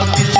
아, 아.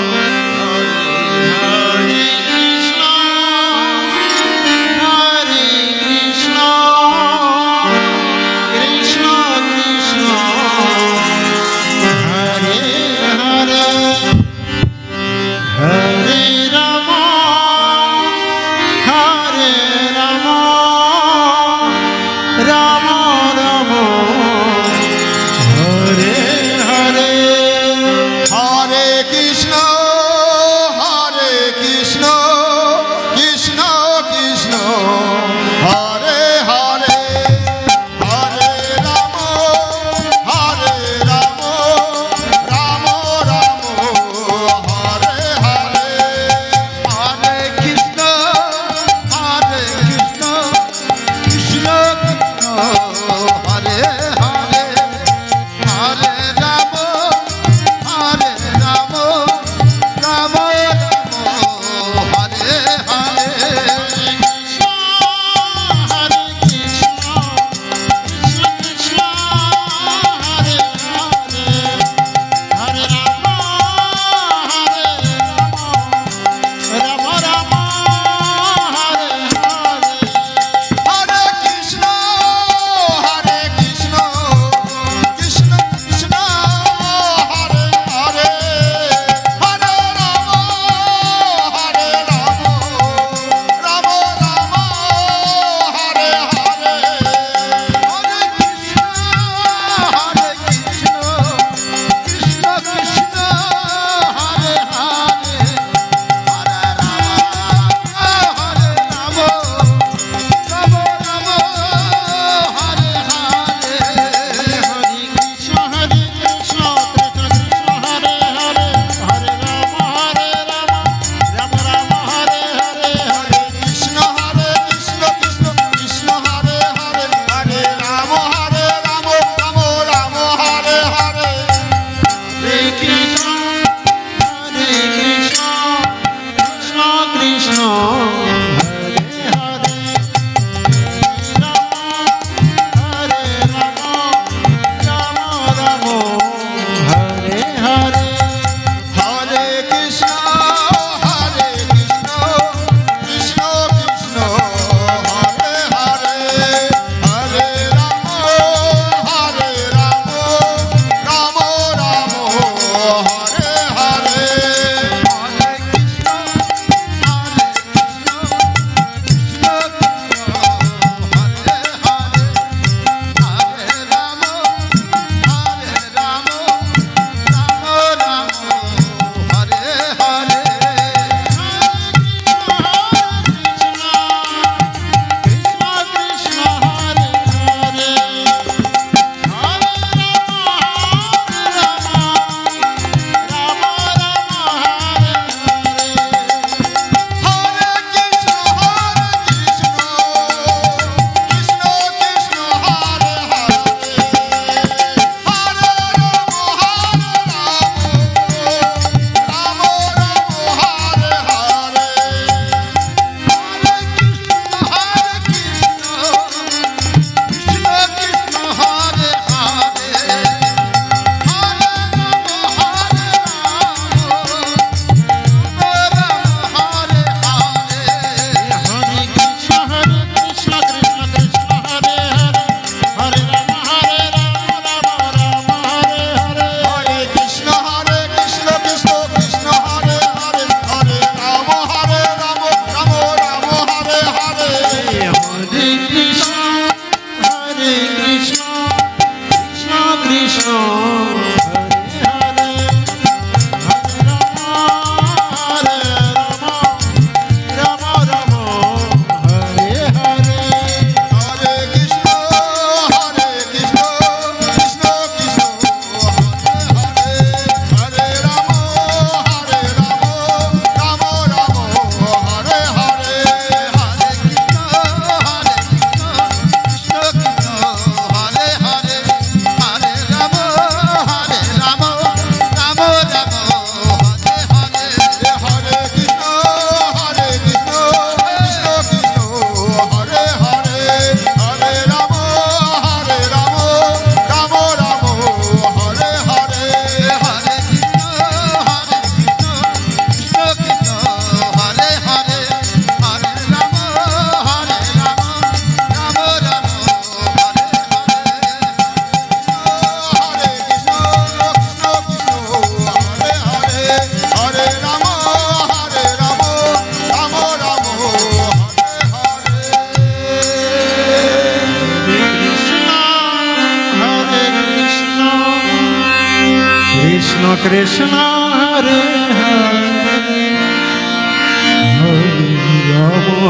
કૃષ્ણ કૃષ્ણ હરે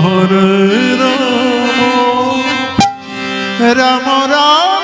હરે રામ રામ રામ રામ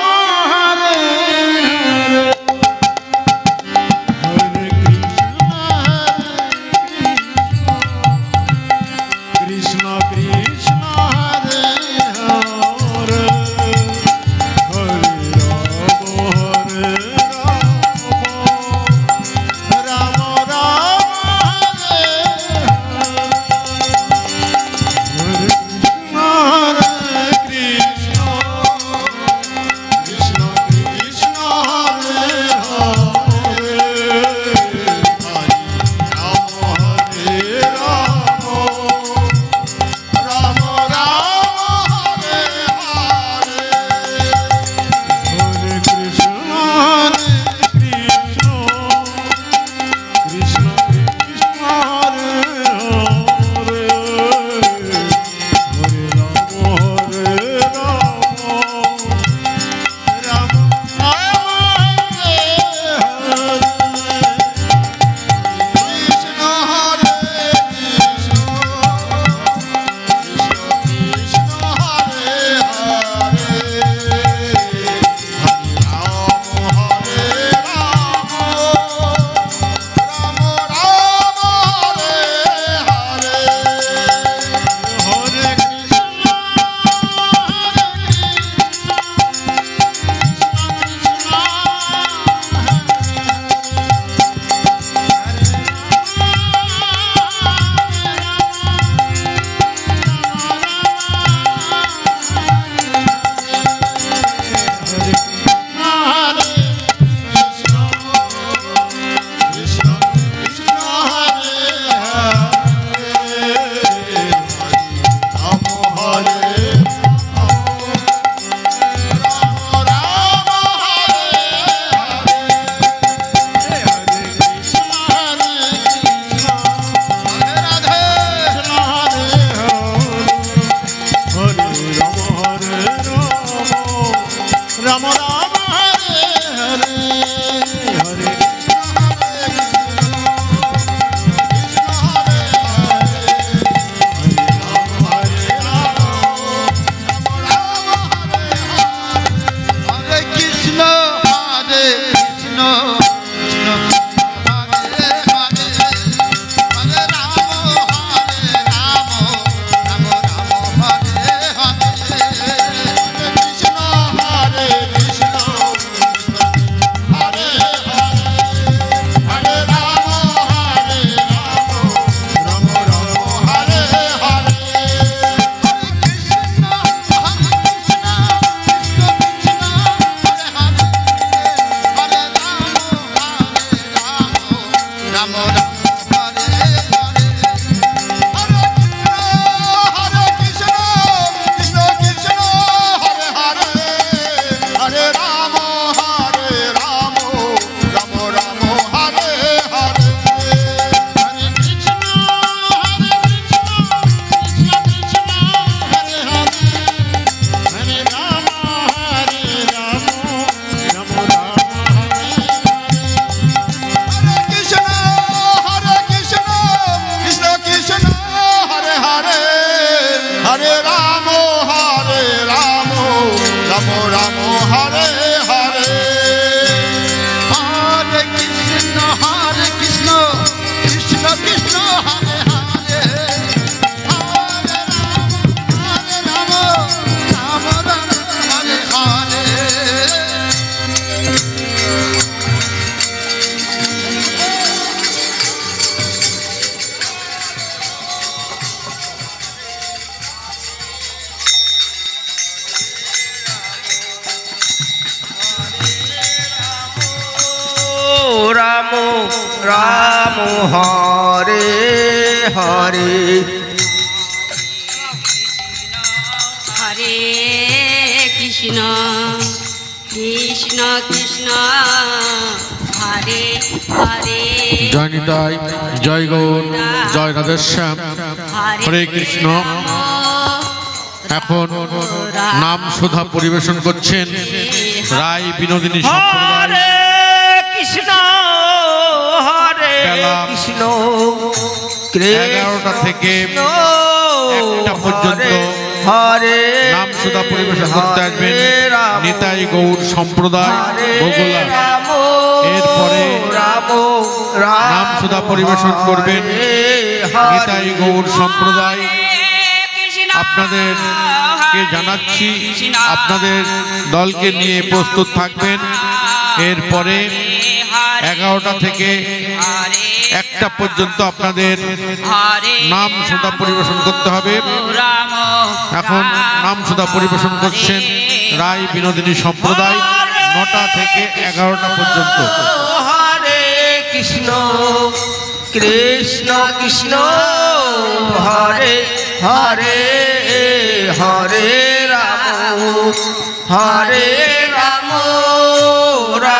হরে হরে কৃষ্ণ কৃষ্ণ কৃষ্ণ হরে হরে। জয় নিতাই জয় গৌর জয় রাধেশ্যাম। হরে কৃষ্ণ। এখন নাম সুধা পরিবেশন করছেন রায় বিনোদিনী সম্প্রদায়। কৃষ্ণ হরে কৃষ্ণ। এগারোটা থেকে একটা পর্যন্ত হরে নাম সুধা পরিবেশন করতে আসবেন। নিতাই গৌর সম্প্রদায় বগুলা। এরপরে নাম সুধা পরিবেশন করবেন। নিতাই গৌর সম্প্রদায়। আপনাদেরকে জানাচ্ছি আপনাদের দলকে নিয়ে প্রস্তুত থাকবেন। এরপরে এগারোটা থেকে একটা পর্যন্ত আপনাদের নাম সুধা পরিবেশন করতে হবে। এখন নাম সুধা পরিবেশন করছেন রায় বিনোদিনী সম্প্রদায়। নটা থেকে এগারোটা পর্যন্ত। হরে কৃষ্ণ কৃষ্ণ কৃষ্ণ হরে হরে হরে রাম হরে রাম।